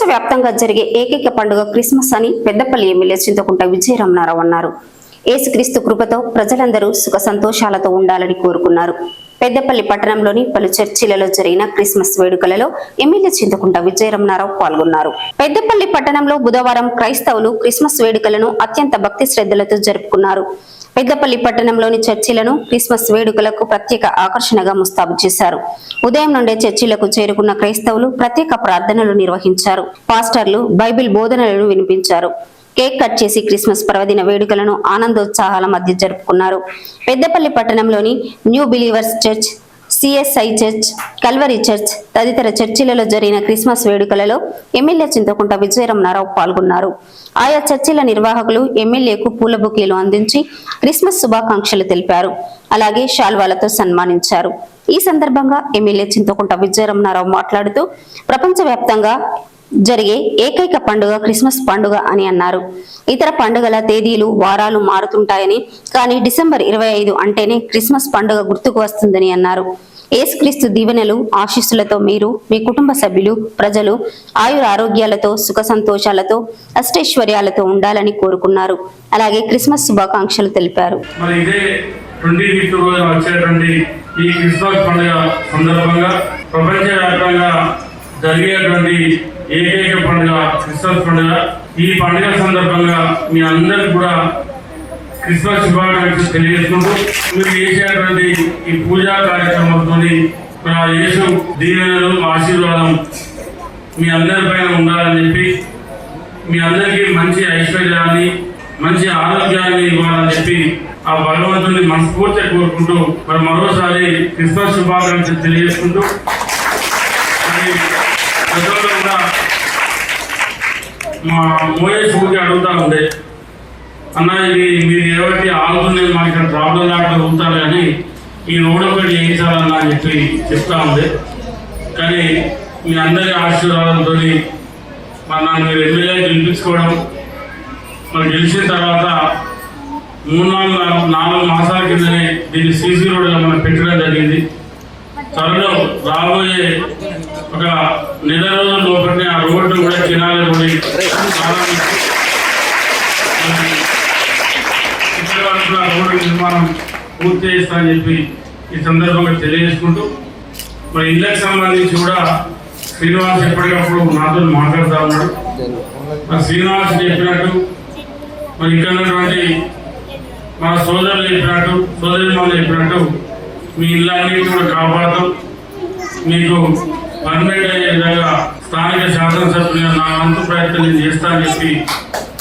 ప్రపంచవ్యాప్తంగా జరిగే ఏకైక పండుగ క్రిస్మస్ అని పెద్దపల్లి ఎమ్మెల్యే చింతకుంట విజయరమణారావు అన్నారు. ఏసుక్రీస్తు కృపతో ప్రజలందరూ సుఖ సంతోషాలతో ఉండాలని కోరుకున్నారు. పెద్దపల్లి పట్టణంలోని పలు చర్చిలలో జరిగిన క్రిస్మస్ వేడుకలలో ఎమ్మెల్యే చింతకుంట విజయరమణారావు పాల్గొన్నారు. పెద్దపల్లి పట్టణంలో బుధవారం క్రైస్తవులు క్రిస్మస్ వేడుకలను అత్యంత భక్తి శ్రద్ధలతో జరుపుకున్నారు. పెద్దపల్లి పట్టణంలోని చర్చిలను క్రిస్మస్ వేడుకలకు ప్రత్యేక ఆకర్షణగా ముస్తాబు చేశారు. ఉదయం నుండే చర్చిలకు చేరుకున్న క్రైస్తవులు ప్రత్యేక ప్రార్థనలు నిర్వహించారు. పాస్టర్లు బైబిల్ బోధనలను వినిపించారు. కేక్ కట్ చేసి క్రిస్మస్ పర్వదిన వేడుకలను ఆనందోత్సాహాల మధ్య జరుపుకున్నారు. పెద్దపల్లి పట్టణంలోని new believers church CSI church Calvary church తదితర చర్చిలలో జరిగిన క్రిస్మస్ వేడుకలలో ఎమ్మెల్యే చింతకుంట విజయరమణారావు పాల్గొన్నారు. ఆయా చర్చిల నిర్వాహకులు ఎమ్మెల్యేకు పూల బుకేలు అందించి క్రిస్మస్ శుభాకాంక్షలు తెలిపారు. అలాగే శాల్వాలతో సన్మానించారు. ఈ సందర్భంగా ఎమ్మెల్యే చింతకుంట విజయరమణారావు మాట్లాడుతూ ప్రపంచవ్యాప్తంగా జరిగే ఏకైక పండుగ క్రిస్మస్ పండుగ అని అన్నారు. ఇతర పండుగల తేదీలు వారాలు మారుతుంటాయని కానీ డిసెంబర్ ఇరవై ఐదు అంటేనే క్రిస్మస్ పండుగ గుర్తుకు వస్తుందని అన్నారు. ఏసుక్రీస్తు దీవెనలు ఆశీస్సులతో మీరు మీ కుటుంబ సభ్యులు ప్రజలు ఆయుర ఆరోగ్యాలతో సుఖ సంతోషాలతో అష్టైశ్వర్యాలతో ఉండాలని కోరుకున్నారు. అలాగే క్రిస్మస్ శుభాకాంక్షలు తెలిపారు. ఈ క్రిస్మస్ పండుగ సందర్భంగా ప్రపంచవ్యాప్తంగా జరిగేటువంటి ఏకైక పండుగ క్రిస్మస్ పండుగ. ఈ పండుగ సందర్భంగా మీ అందరికి కూడా క్రిస్మస్ శుభాకాంక్షలు తెలియజేసుకుంటూ మీరు చేసేటువంటి ఈ పూజా కార్యక్రమంతో మన యేసు దీవెనలు ఆశీర్వాదం మీ అందరిపైన ఉండాలని చెప్పి మీ అందరికీ మంచి ఐశ్వర్యాన్ని మంచి ఆరోగ్యాన్ని ఇవ్వాలని చెప్పి ఆ భగవంతుని మనస్ఫూర్తిగా కోరుకుంటూ మరి మరోసారి క్రిస్మస్ శుభాకాంక్షలు తెలియజేసుకుంటూ మరి మా మోయేష్ ఊరికి అడుగుతా ఉండే అన్న ఇది మీరు ఏవైతే ఆగుతుంది మాకు ఇక్కడ ప్రాబ్లం లేకుండా అవుతారు కానీ ఈ రోడ్ ఒకటి చేయించాలన్నా అని చెప్పి చెప్తా ఉంది కానీ మీ అందరి ఆశీర్వాదంతో మరి నన్ను మీరు ఎమ్మెల్యే గెలిపించుకోవడం మరి గెలిచిన తర్వాత మూడు నాలుగు నాలుగు మాసాల కిందనే దీన్ని సీసీ రోడ్లో మనం పెట్టడం జరిగింది. త్వరలో రాబోయే ఒక నెల రోజుల లోపలనే ఆ రోడ్డు కూడా ఇక్కడ వరకు ఆ రోడ్డు నిర్మాణం పూర్తి చేస్తానని చెప్పి ఈ సందర్భంగా తెలియజేసుకుంటూ మరి ఇళ్ళకి సంబంధించి కూడా శ్రీనివాస్ ఎప్పటికప్పుడు నాతో మాట్లాడుతూ ఉన్నాడు. మరి శ్రీనివాస్ చెప్పినట్టు మరి ఇక్కడ ఉన్నటువంటి మన సోదరులు చెప్పినట్టు సోదరి వాళ్ళు చెప్పినట్టు మీ ఇళ్ళన్నిటి కూడా కాపాడతాం. మీకు పర్మనెంట్ అయ్యే విధంగా స్థానిక శాసనసభ్యులు నా వంతు ప్రయత్నం నేను చేస్తానని చెప్పి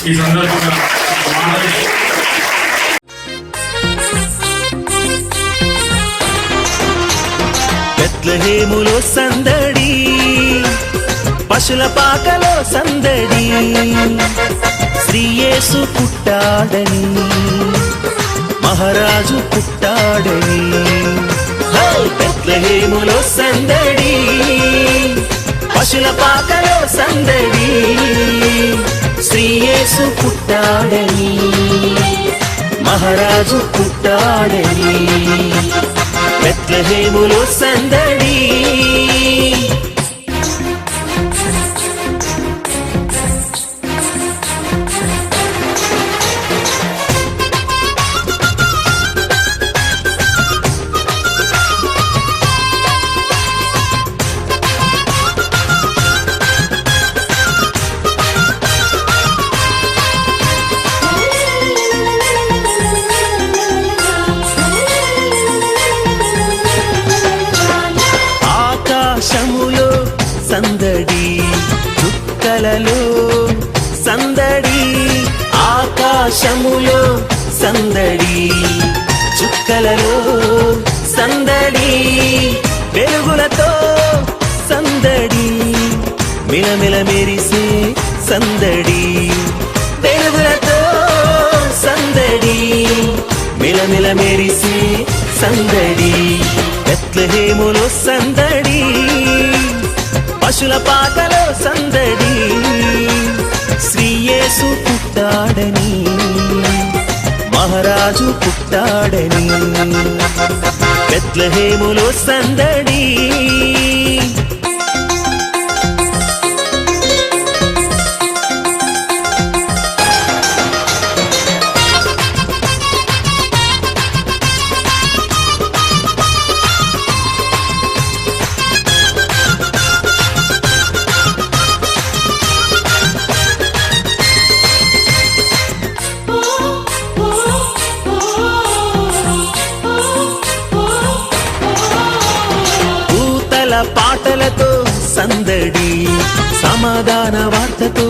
ఈ సందర్భంగా మాట్లాడి సందడి పశుల పాకలో సందడి శ్రీయేసు పుట్టాడని మహారాజు పుట్టాడని హే! సందడి పశుల పాకలో సందడి. శ్రీయేసు పుట్టాడని మహారాజు పుట్టాడని బెత్లహేములో సందడి. సందడి చుక్కలలో సందడి ఆకాశములో సందడి చుక్కలలో సందడి వెలుగులతో సందడి మిలమిల మెరిసే సందడి వెలుగులతో సందడి మిలమిల మెరిసే సందడి బెత్లహేములో సందడి. మనుషుల పాకలో సందడి. శ్రీయేసు పుట్టాడని మహారాజు పుట్టాడని బెత్లహేములో సందడి. పాటలతో సందడి సమాధాన వార్తతో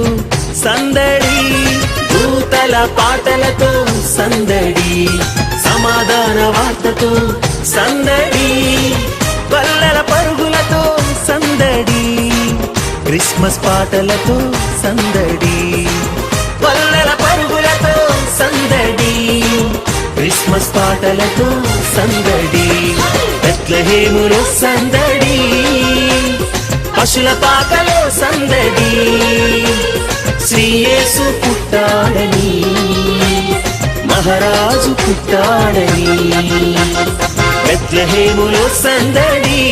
సందడి దూతల పాటలతో సందడి సమాధాన వార్తతో సందడి బల్లల పరుగులతో సందడి క్రిస్మస్ పాటలతో సందడి. క్రిస్మస్ పాటలతో సందడి బెత్లహేములో సందడి పశుల పాకలో సందడి శ్రీయేసు పుట్టాడని మహారాజు పుట్టాడని బెత్లహేములో సందడి.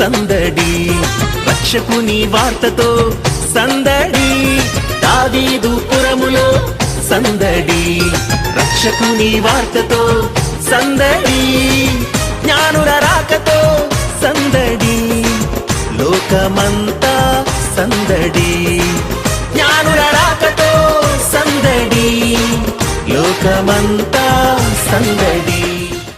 సందడి. రక్షకుని వార్తతో సందడి. దావీదు పురములో సందడి. రక్షకుని వార్తతో సందడి. జ్ఞానుల రాకతో సందడి. లోకమంతా సందడి. జ్ఞానుల రాకతో సందడి. లోకమంతా సందడి.